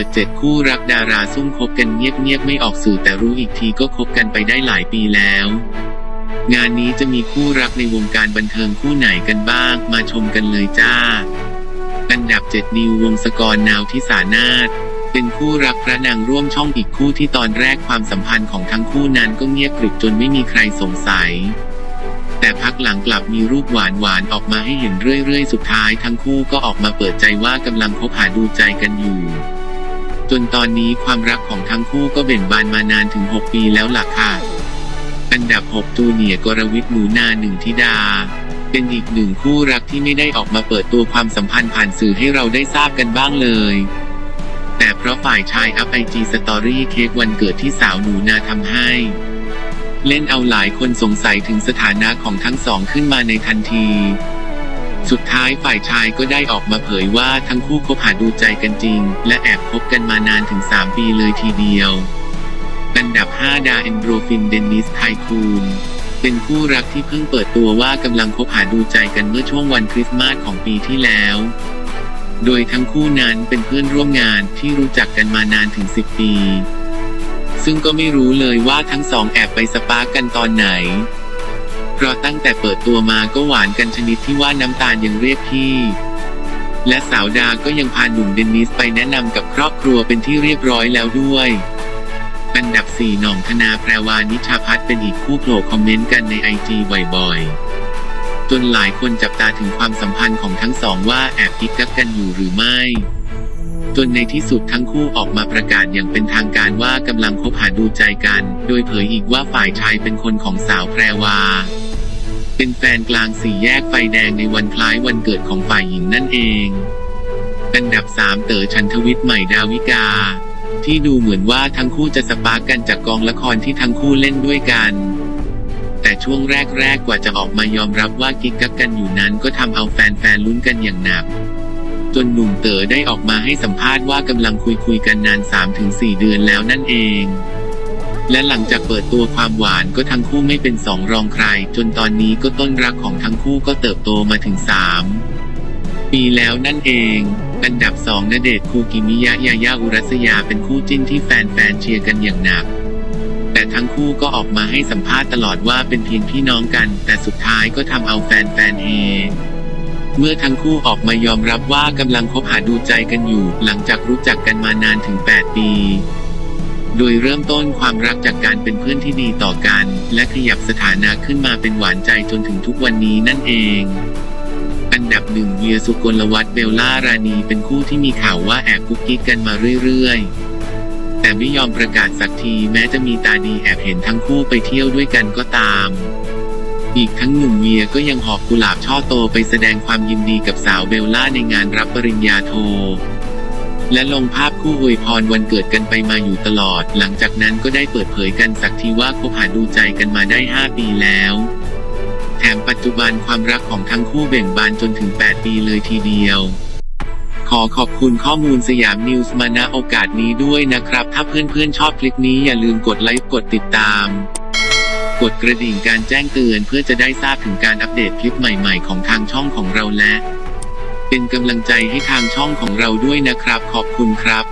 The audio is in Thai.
ปิดเจ็ดคู่รักดาราซุ่มคบกันเงียบๆไม่ออกสื่อแต่รู้อีกทีก็คบกันไปได้หลายปีแล้ว งานนี้จะมีคู่รักในวงการบันเทิงคู่ไหนกันบ้าง มาชมกันเลยจ้า อันดับ 7 นิววงศกรนาวทิสานาถเป็นคู่รักพระนางร่วมช่องอีกคู่ที่ตอนแรกความสัมพันธ์ของทั้งคู่นั้นก็เงียบกริบจนไม่มีใครสงสัย แต่พักหลังกลับมีรูปหวานหวานๆออกมาให้เห็นเรื่อยๆ สุดท้ายทั้งคู่ก็ออกมาเปิดใจว่ากำลังคบหาดูใจกันอยู่ จนตอนนี้ความรักของทั้งคู่ก็เบ่งบานมานานถึง 6 ปีแล้วล่ะค่ะ อันดับ 6 จูเนียกรวิทย์หนูนาหนึ่งธิดา เป็นอีกหนึ่งคู่รักที่ไม่ได้ออกมาเปิดตัวความสัมพันธ์ผ่านสื่อให้เราได้ทราบกันบ้างเลยแต่เพราะฝ่ายชายอัพไอจีสตอรี่เค้กวันเกิดที่สาวหนูนาทำให้ เล่นเอาหลายคนสงสัยถึงสถานะของทั้งสองขึ้นมาในทันที สุดท้ายฝ่ายชายก็ได้ออกมาเผยว่าทั้งคู่คบหาดูใจกันจริง และแอบคบกันมานานถึง 3 ปีเลยทีเดียว อันดับ 5 ดาเอนโดรฟินเดนนิสไทคูนเป็นคู่รักที่เพิ่งเปิดตัวว่ากำลังคบหาดูใจกันเมื่อช่วงวันคริสต์มาสของปีที่แล้ว โดยทั้งคู่นั้นเป็นเพื่อนร่วมงานที่รู้จักกันมานานถึง 10 ปี ซึ่งก็ไม่รู้เลยว่าทั้งสองแอบไปสปาร์กกันตอนไหน เพราะตั้งแต่เปิดตัวมาก็หวานกันชนิดที่ว่าน้ำตาลยังเรียกพี่ และสาวดาก็ยังพาหนุ่มเดนนิสไปแนะนำกับครอบครัวเป็นที่เรียบร้อยแล้วด้วย อันดับ 4 หน่องธนาแพรวานิชาพัฒน์เป็นอีกคู่โผล่คอมเมนต์กันในไอจีบ่อยๆ จนหลายคนจับตาถึงความสัมพันธ์ของทั้งสองว่าแอบกิ๊กกักกันอยู่หรือไม่จนในที่สุดทั้งคู่ออกมาประกาศอย่างเป็นทางการว่ากำลังคบหาดูใจกัน โดยเผยอีกว่าฝ่ายชายเป็นคนของสาวแพรวา เป็นแฟนกลางสี่แยกไฟแดงในวันคล้ายวันเกิดของฝ่ายหญิงนั่นเองอันดับ 3 เต๋อชันทวิทย์ใหม่ดาวิกา ที่ดูเหมือนว่าทั้งคู่จะสปาร์กกันจากกองละครที่ทั้งคู่เล่นด้วยกัน แต่ช่วงแรกๆกว่าจะออกมายอมรับว่ากิ๊กกักกันอยู่นั้นก็ทำเอาแฟนๆลุ้นกันอย่างหนักจนหนุ่มเต๋อได้ออกมาให้สัมภาษณ์ว่ากำลังคุยคุยๆกันนาน 3-4 เดือนแล้วนั่นเอง และหลังจากเปิดตัวความหวานก็ทั้งคู่ไม่เป็นสองรองใคร จนตอนนี้ก็ต้นรักของทั้งคู่ก็เติบโตมาถึง 3 ปีแล้วนั่นเอง อันดับ2ณเดชน์คูกิมิยะยายาอุรัสยาเป็นคู่จิ้นที่แฟนๆเชียร์กันอย่างหนัก แต่ทั้งคู่ก็ออกมาให้สัมภาษณ์ตลอดว่าเป็นเพียงพี่น้องกัน แต่สุดท้ายก็ทำเอาแฟนๆเฮเมื่อทั้งคู่ออกมายอมรับว่ากำลังคบหาดูใจกันอยู่ หลังจากรู้จักกันมานานถึง 8 ปี โดยเริ่มต้นความรักจากการเป็นเพื่อนที่ดีต่อกัน และขยับสถานะขึ้นมาเป็นหวานใจจนถึงทุกวันนี้นั่นเอง อันดับหนึ่งเวียสุกลวัฒน์เบลล่ารานีเป็นคู่ที่มีข่าวว่าแอบกุ๊กกิ๊กกันมาเรื่อยๆ แต่ไม่ยอมประกาศสักทีแม้จะมีตาดีแอบเห็นทั้งคู่ไปเที่ยวด้วยกันก็ตามอีกทั้งหนุ่มเวียก็ยังหอบกุหลาบช่อโตไปแสดงความยินดีกับสาวเบลล่าในงานรับปริญญาโท และลงภาพคู่อวยพรวันเกิดกันไปมาอยู่ตลอด หลังจากนั้นก็ได้เปิดเผยกันสักทีว่าคบหาดูใจกันมาได้ 5 ปีแล้ว แถมปัจจุบันความรักของทั้งคู่เบ่งบานจนถึง 8 ปีเลยทีเดียว ขอขอบคุณข้อมูลสยามนิวส์มาณโอกาสนี้ด้วยนะครับ ถ้าเพื่อนๆชอบคลิปนี้อย่าลืมกดไลค์กดติดตาม กดกระดิ่งการแจ้งเตือนเพื่อจะได้ทราบถึงการอัปเดตคลิปใหม่ๆ ของทางช่องของเราและ เป็นกำลังใจให้ทางช่องของเราด้วยนะครับ ขอบคุณครับ